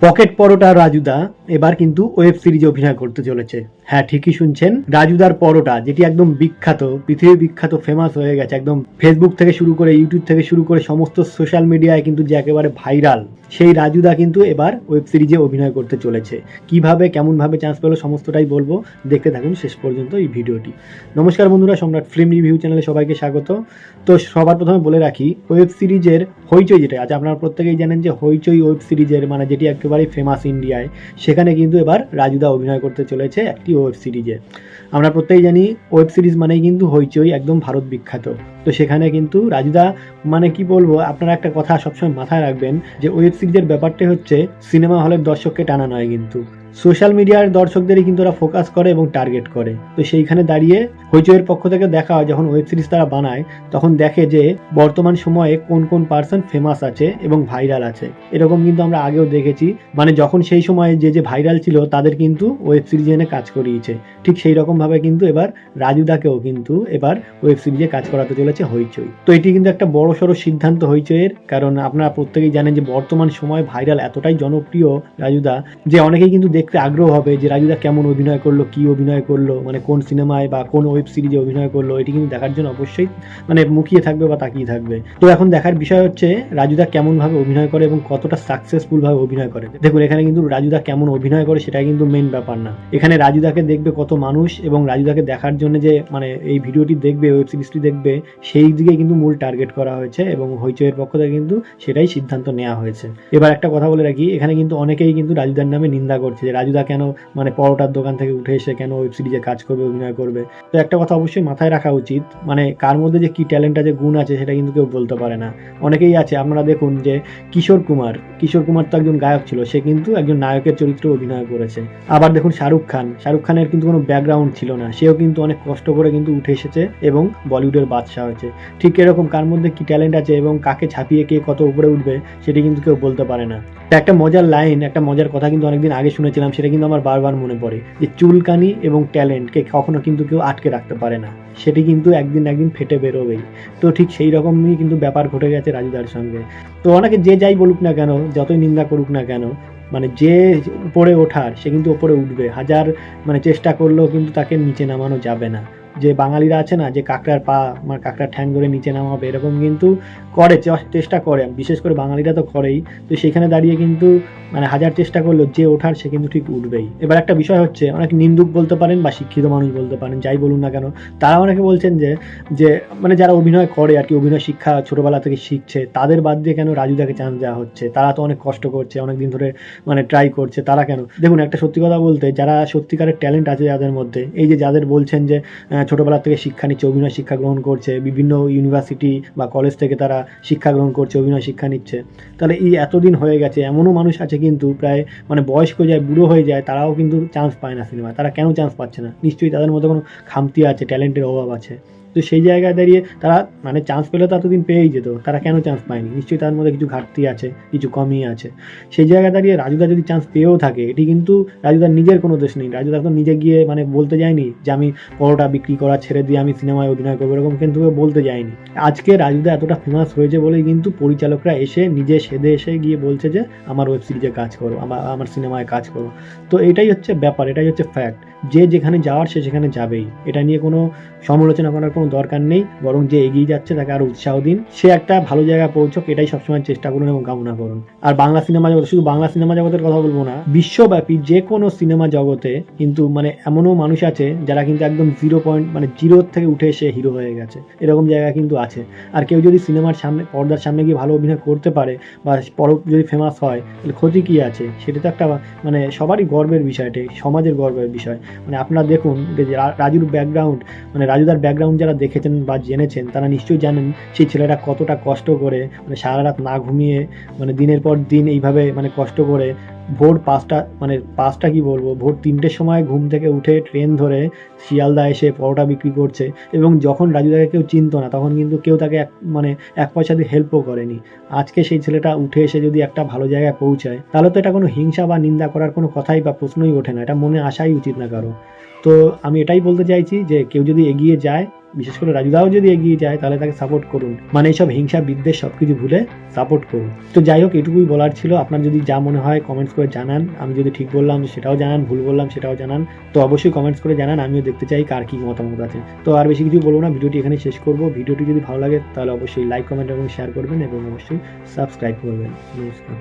Pocket পরোটা রাজুদা এবার কিন্তু web সিরিজে অভিনয় করতে চলেছে। হ্যাঁ ঠিকই শুনছেন। রাজুদার পরোটা, যেটি একদম বিখ্যাত পৃথিবী বিখ্যাত ফেমাস হয়ে গেছে। একদম ফেসবুক থেকে শুরু করে ইউটিউব থেকে শুরু করে সমস্ত সোশ্যাল মিডিয়ায় কিন্তু যে একেবারে ভাইরাল সেই রাজুদা কিন্তু এবার ওয়েব সিরিজে অভিনয় করতে চলেছে। কীভাবে, কেমনভাবে চান্স পেল, সমস্তটাই বলব। দেখতে থাকুন শেষ পর্যন্ত এই ভিডিওটি। নমস্কার বন্ধুরা, সম্রাট ফিল্ম রিভিউ চ্যানেলে সবাইকে স্বাগত। তো সবার প্রথমে বলে রাখি, ওয়েব সিরিজের হইচই যেটা আছে আপনারা প্রত্যেকেই জানেন যে হইচই ওয়েব সিরিজের মানে যেটি একেবারেই ফেমাস ইন্ডিয়ায় সেখানে কিন্তু এবার রাজুদা অভিনয় করতে চলেছে একটি ওয়েব সিরিজে আমরা প্রত্যেকেই জানি ওয়েব সিরিজ মানেই কিন্তু হইচই, একদম ভারত বিখ্যাত। তো সেখানে কিন্তু রাজুদা মানে কি বলব, আপনারা একটা কথা সবসময় মাথায় রাখবেন যে ওয়েব সিরিজের ব্যাপারটা হচ্ছে সিনেমা হলের দর্শককে টানা নয় কিন্তু। সোশ্যাল মিডিয়ার দর্শকদেরই কিন্তু ওরা ফোকাস করে এবং টার্গেট করে। তো সেইখানে দাঁড়িয়ে হইচইয়ের পক্ষ থেকে দেখা হয়, যখন ওয়েব সিরিজ তারা বানায়, তখন দেখে যে বর্তমান সময়ে কোন কোন পার্সন ফেমাস আছে এবং ভাইরাল আছে। এরকম কিন্তু আমরা আগেও দেখেছি। মানে যখন সেই সময়ে যে যে ভাইরাল ছিল, তাদের কিন্তু ওয়েব সিরিজে এনে কাজ করিয়েছে। ঠিক সেই রকমভাবে কিন্তু এবার রাজুদাকেও কিন্তু এবার ওয়েব সিরিজে কাজ করাতে চলেছে হইচই। তো এটি কিন্তু একটা বড় সড়ো সিদ্ধান্ত হইচইয়ের, কারণ আপনারা প্রত্যেকেই জানেন যে বর্তমান সময়ে ভাইরাল এতটাই জনপ্রিয় রাজুদা যে অনেকেই কিন্তু দেখতে আগ্রহ হবে যে রাজুদা কেমন অভিনয় করল, কি অভিনয় করল মানে কোন সিনেমায় বা কোন ওয়েব সিরিজে অভিনয় করল, এটি কিন্তু দেখার জন্য অবশ্যই মানে মুখিয়ে থাকবে বা তাকিয়ে থাকবে। তো এখন দেখার বিষয় হচ্ছে রাজুদা কেমন ভাবে অভিনয় করে এবং কতটা সাকসেসফুল ভাবে অভিনয় করে। দেখুন, এখানে কিন্তু রাজুদা কেমন অভিনয় করে সেটা কিন্তু মেন ব্যাপার না। এখানে রাজুদাকে দেখবে কত মানুষ এবং রাজুদাকে দেখার জন্য যে মানে এই ভিডিওটি দেখবে ওয়েব সিরিজটি দেখবে, সেই দিকে কিন্তু মূল টার্গেট করা হয়েছে এবং হইচইয়ের পক্ষ থেকে কিন্তু সেটাই সিদ্ধান্ত নেওয়া হয়েছে। এবার একটা কথা বলে রাখি, এখানে কিন্তু অনেকেই কিন্তু রাজুদার নামে নিন্দা করছে। যে রাজুদা কেন মানে পরোটার দোকান থেকে উঠে এসে কেন ওয়েব সিরিজে কাজ করবে, অভিনয় করবে? তো একটা কথা অবশ্যই মাথায় রাখা উচিত মানে কার মধ্যে যে কি ট্যালেন্ট আছে, গুণ আছে, সেটা কিন্তু কেউ বলতে পারে না। অনেকেই আছে আপনারা দেখুন যে কিশোর কুমার কিশোর কুমার তো একজন গায়ক ছিল, সে কিন্তু একজন নায়কের চরিত্রে অভিনয় করেছে। আবার দেখুন শাহরুখ খান, শাহরুখ খানের কিন্তু কোনো ব্যাকগ্রাউন্ড ছিল না, সেও কিন্তু অনেক কষ্ট করে কিন্তু উঠে এসেছে এবং বলিউডের বাদশাহ হয়েছে। ঠিক এরকম কার মধ্যে কি ট্যালেন্ট আছে এবং কাকে ছাপিয়ে কে কত উপরে উঠবে, সেটি কিন্তু কেউ বলতে পারে না। একটা মজার লাইন একটা মজার কথা কিন্তু অনেকদিন আগে শুনেছিলাম সেটা কিন্তু আমার বারবার মনে পড়ে যে চুলকানি এবং ট্যালেন্টকে কখনো কিন্তু কেউ আটকে রাখতে পারে না। সেটি কিন্তু একদিন একদিন ফেটে বেরোবেই। তো ঠিক সেই রকমই কিন্তু ব্যাপার ঘটে গেছে রাজুদার সঙ্গে। তো অনেকে যে যাই বলুক না কেন, যতই নিন্দা করুক না কেন মানে যে উপরে ওঠার সে কিন্তু ওপরে উঠবে। হাজার মানে চেষ্টা করলেও কিন্তু তাকে নিচে নামানো যাবে না। যে বাঙালিরা আছে না, যে কাঁকড়ার পা মানে কাঁকড়ার ঠ্যাং ধরে নিচে নামাবে, এরকম কিন্তু করে চেষ্টা করে। বিশেষ করে বাঙালিরা তো করেই। তো সেখানে দাঁড়িয়ে কিন্তু মানে হাজার চেষ্টা করল যে ওঠার, সে কিন্তু ঠিক উঠবেই। এবার একটা বিষয় হচ্ছে, অনেক নিন্দুক বলতে পারেন বা শিক্ষিত মানুষ বলতে পারেন, যাই বলুন না কেন, তারা অনেকে বলছেন যে যে মানে যারা অভিনয় করে আর কি, অভিনয় শিক্ষা ছোটবেলা থেকে শিখছে, তাদের বাদ দিয়ে কেন রাজুদাকে চান্স দেওয়া হচ্ছে? তারা তো অনেক কষ্ট করছে অনেক দিন ধরে মানে ট্রাই করছে, তারা কেন? দেখুন, একটা সত্যি কথা বলতে, যারা সত্যিকারের ট্যালেন্ট আছে যাদের মধ্যে, এই যে যাদের বলছেন যে ছোটবেলা থেকে শিক্ষা নিচ্ছে, অভিনয় শিক্ষা গ্রহণ করছে, বিভিন্ন ইউনিভার্সিটি বা কলেজ থেকে তারা শিক্ষা গ্রহণ করছে, অভিনয় শিক্ষা নিচ্ছে। তাহলে এই এতদিন হয়ে গেছে, এমনও মানুষ আছে কিন্তু প্রায় মানে বয়স্ক যায়, বুড়ো হয়ে যায়, তারাও কিন্তু চান্স পায় না সিনেমায়। তারা কেন চান্স পাচ্ছে না? নিশ্চয়ই তাদের মধ্যে কোনো খামতি আছে ট্যালেন্টের অভাব আছে। তো সেই জায়গায় দাঁড়িয়ে তারা মানে চান্স পেলে তো এতদিন পেয়েই যেত, তারা কেন চান্স পায়নি? নিশ্চয়ই তার মধ্যে কিছু ঘাটতি আছে, কিছু কমই আছে। সেই জায়গায় দাঁড়িয়ে রাজুদা যদি চান্স পেয়েও থাকে, এটি কিন্তু রাজুদার নিজের কোনো দোষ নেই। রাজুদা তো নিজে গিয়ে মানে বলতে যায়নি যে আমি পরোটা বিক্রি করা ছেড়ে দিয়ে আমি সিনেমায় অভিনয় করব, এরকম কিন্তু বলতে যায়নি। আজকে রাজুদা এতটা ফেমাস হয়েছে বলেই কিন্তু পরিচালকরা এসে নিজে সেদে এসে গিয়ে বলছে যে, আমার ওয়েব সিরিজে কাজ করো, আমার আমার সিনেমায় কাজ করো। তো এটাই হচ্ছে ব্যাপার, এটাই হচ্ছে ফ্যাক্ট যে যেখানে যাওয়ার সে সেখানে যাবেই। এটা নিয়ে কোনো সমালোচনা করার কোনো দরকার নেই, বরং যে এগিয়ে যাচ্ছে তাকে আরও উৎসাহ দিন। সে একটা ভালো জায়গায় পৌঁছক, এটাই সবসময় চেষ্টা করুন এবং কামনা করুন। আর বাংলা সিনেমা জগৎ, শুধু বাংলা সিনেমা জগতের কথা বলব না, বিশ্বব্যাপী যে কোনো সিনেমা জগতে কিন্তু মানে এমনও মানুষ আছে যারা কিন্তু একদম জিরো পয়েন্ট মানে জিরো থেকে উঠে এসে হিরো হয়ে গেছে। এরকম জায়গা কিন্তু আছে। আর কেউ যদি সিনেমার সামনে, পর্দার সামনে গিয়ে ভালো অভিনয় করতে পারে বা পর যদি ফেমাস হয়, তাহলে ক্ষতি কী আছে? সেটা তো একটা মানে সবারই গর্বের বিষয় সমাজের গর্বের বিষয়। মানে আপনারা দেখুন যে রাজুর ব্যাকগ্রাউন্ড মানে রাজুদার ব্যাকগ্রাউন্ড যারা দেখেছেন বা জেনেছেন, তারা নিশ্চয়ই জানেন সেই ছেলেটা কতটা কষ্ট করে মানে সারা রাত না ঘুমিয়ে মানে দিনের পর দিন এইভাবে মানে কষ্ট করে ভোর পাঁচটা মানে পাঁচটা কি বলব, ভোর তিনটের সময় ঘুম থেকে উঠে ট্রেন ধরে শিয়ালদা এসে পরোটা বিক্রি করছে এবং যখন রাজুদাকে কেউ চিনতো না, তখন কিন্তু কেউ তাকে এক মানে এক পয়সা দিয়ে হেল্পও করেনি। আজকে সেই ছেলেটা উঠে এসে যদি একটা ভালো জায়গায় পৌঁছায়, তাহলে তো এটা কোনো হিংসা বা নিন্দা করার কোনো কথাই বা প্রশ্নই ওঠে না, এটা মনে আসাই উচিত না কারও। তো আমি এটাই বলতে চাইছি যে কেউ যদি এগিয়ে যায় বিশেষ করে রাজুদাও যদি এগিয়ে যায়, তাহলে তাকে সাপোর্ট করুন। মানে এইসব হিংসা, বিদ্বেষ সবকিছু ভুলে সাপোর্ট করুন। তো যাই হোক, এটুকুই বলার ছিল। আপনার যদি যা মনে হয় কমেন্টস করে জানান। আমি যদি ঠিক বললাম, সেটাও জানান। ভুল বললাম, সেটাও জানান। তো অবশ্যই কমেন্টস করে জানান। আমিও দেখতে চাই কার কি মতামত আছে। তো আর বেশি কিছু বলব না। ভিডিওটি এখানে শেষ করব। ভিডিওটি যদি ভালো লাগে, তাহলে অবশ্যই লাইক কমেন্ট এবং শেয়ার করবেন এবং অবশ্যই সাবস্ক্রাইব করবেন। নমস্কার।